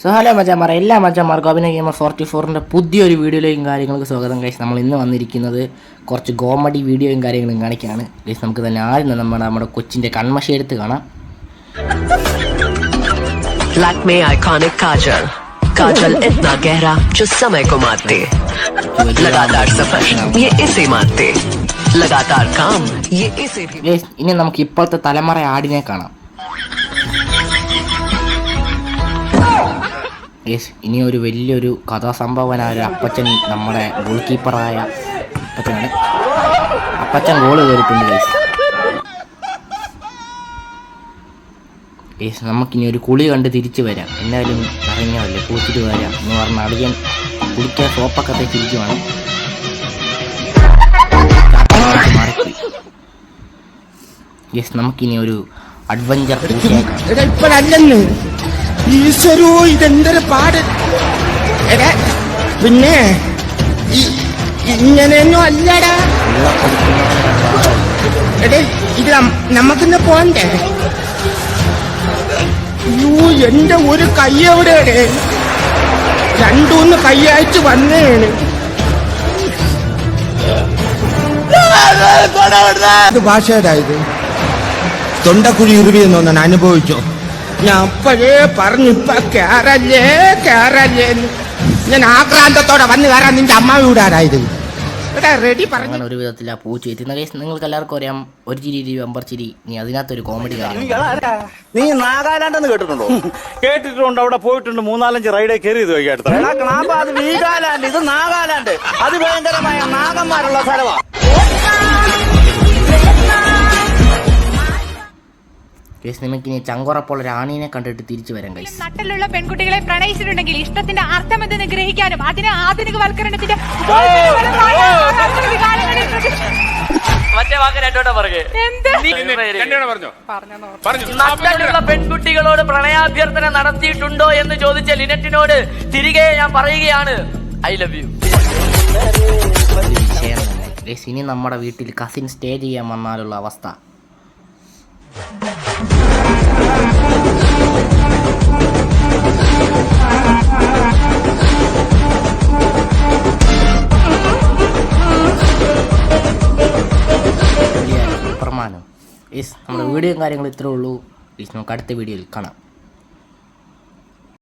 So hello മച്ചാമാരെ എല്ലാ മച്ചാമാർക്കും അഭിനയ ഗെയിമർ ഫോർട്ടി ഫോറിൻ്റെ പുതിയൊരു വീഡിയോയിലേക്കും കാര്യങ്ങൾക്ക് സ്വാഗതം ഗൈസ് നമ്മൾ ഇന്ന് വന്നിരിക്കുന്നത് കുറച്ച് കോമഡി വീഡിയോയും കാര്യങ്ങളും കാണിക്കാണ് ഗൈസ് നമുക്ക് തന്നെ ആദ്യം തന്നെ നമ്മുടെ നമ്മുടെ കൊച്ചിൻ്റെ കൺമഷി എടുത്ത് കാണാം लैक्मे आइकॉनिक काजल काजल इतना गहरा जो समय को मारते लगातार सफर ये इसे मारते लगातार काम ये इसे भी ഗൈസ് ഇനി നമുക്ക് ഇപ്പോഴത്തെ തലമുറ ആടിനെ കാണാം ഗൈസ് ഇനി ഒരു വലിയൊരു കഥാസംഭവനായ ഒരു അപ്പച്ചൻ നമ്മുടെ ഗോൾ കീപ്പറായ അപ്പച്ചനാണ്. അപ്പച്ചൻ ഗോൾ കയറിയിട്ടുണ്ട് ഗൈസ് യെസ് നമുക്കിനി ഒരു കുളി കണ്ട് തിരിച്ചു വരാം. എന്നാലും ഇറങ്ങിയതല്ലേ കുളിച്ചിട്ട് വരാം എന്ന് പറഞ്ഞ അടിയൻ കുളിക്കാൻ സോപ്പൊക്കെ തിരിച്ചു മാറിപ്പോയി. യെസ് നമുക്കിനി ഒരു അഡ്വഞ്ചർ ഈശ്വരോ ഇതെന്തൊരു പാട്. എടാ പിന്നെ ഇങ്ങനെയൊന്നും അല്ലടാ. എടേ ഇത് നമ്മക്കിന്ന് നമുക്കിന്ന് പോണ്ടേ? അയ്യോ എന്റെ ഒരു കൈ എവിടെയാണ് രണ്ടൂന്ന് കൈയായിട്ട് വന്നേണ്. ഭാഷയുടെ ഇത്. തൊണ്ടക്കുഴി ഇറുവിയെന്ന് തോന്നാൻ അനുഭവിച്ചോ? ഞാൻ അപ്പോഴേ പറഞ്ഞു ഇപ്പൊ കേറല്ലേ കേറല്ലേ. ഞാൻ ആക്രാന്തത്തോടെ വന്ന് കയറാൻ നിന്റെ അമ്മ വീടാനായത് എടാ റെഡി പറഞ്ഞു. അങ്ങനെ ഒരു വിധത്തിൽ ആ പൂച്ച എത്തുന്ന കേസ് നിങ്ങൾക്ക് എല്ലാവർക്കും അറിയാം ഒരു ചിരി ഇരി വെമ്പർ ചിരി നീ അതിനകത്തൊരു കോമഡി കാണും. നീ നാഗാലാൻഡ് എന്ന് കേട്ടിട്ടുണ്ടോ? കേട്ടിട്ടുണ്ട് അവിടെ പോയിട്ടുണ്ട്. മൂന്നാലഞ്ച് റൈഡേ കയറിയത് വൈകിട്ട് അത് വീഗാലാൻഡ് ഇത് നാഗാലാൻഡ് അതിഭയങ്കരമായ നാഗന്മാരുള്ള സ്ഥലമാ കേസ് നിനക്കിനി ചങ്കുറപ്പോൾ ഒരു ആണീനെ കണ്ടിട്ട് തിരിച്ചു വരാം കൈസ് നട്ടലുള്ള പെൺകുട്ടികളെ പ്രണയിച്ചിട്ടുണ്ടെങ്കിൽ ഇഷ്ടത്തിന്റെ അർത്ഥം എന്തെന്ന് ഗ്രഹിക്കാനും അതിനെ ആധുനിക വൽക്കരണത്തിന്റെ ആരാധന വികാരങ്ങളിൽ പ്രതി- മറ്റേ വാക്ക് രണ്ടോടെ പറഞ്ഞു? എന്ത്? നട്ടലുള്ള പെൺകുട്ടികളോട് പ്രണയാഭ്യർത്ഥന നടത്തിയിട്ടുണ്ടോ എന്ന് ചോദിച്ച ലിനറ്റിനോട് തിരികെ ഞാൻ പറയുകയാണ്. ഐ ലവ് യു ഇനി നമ്മുടെ വീട്ടിൽ കസിൻ സ്റ്റേ ചെയ്യാൻ വന്നാലുള്ള അവസ്ഥ. ഗൈസ് നമ്മുടെ വീഡിയോയും കാര്യങ്ങളും ഇത്രേ ഉള്ളൂ. ഈസ് നമുക്ക് അടുത്ത വീഡിയോയിൽ കാണാം.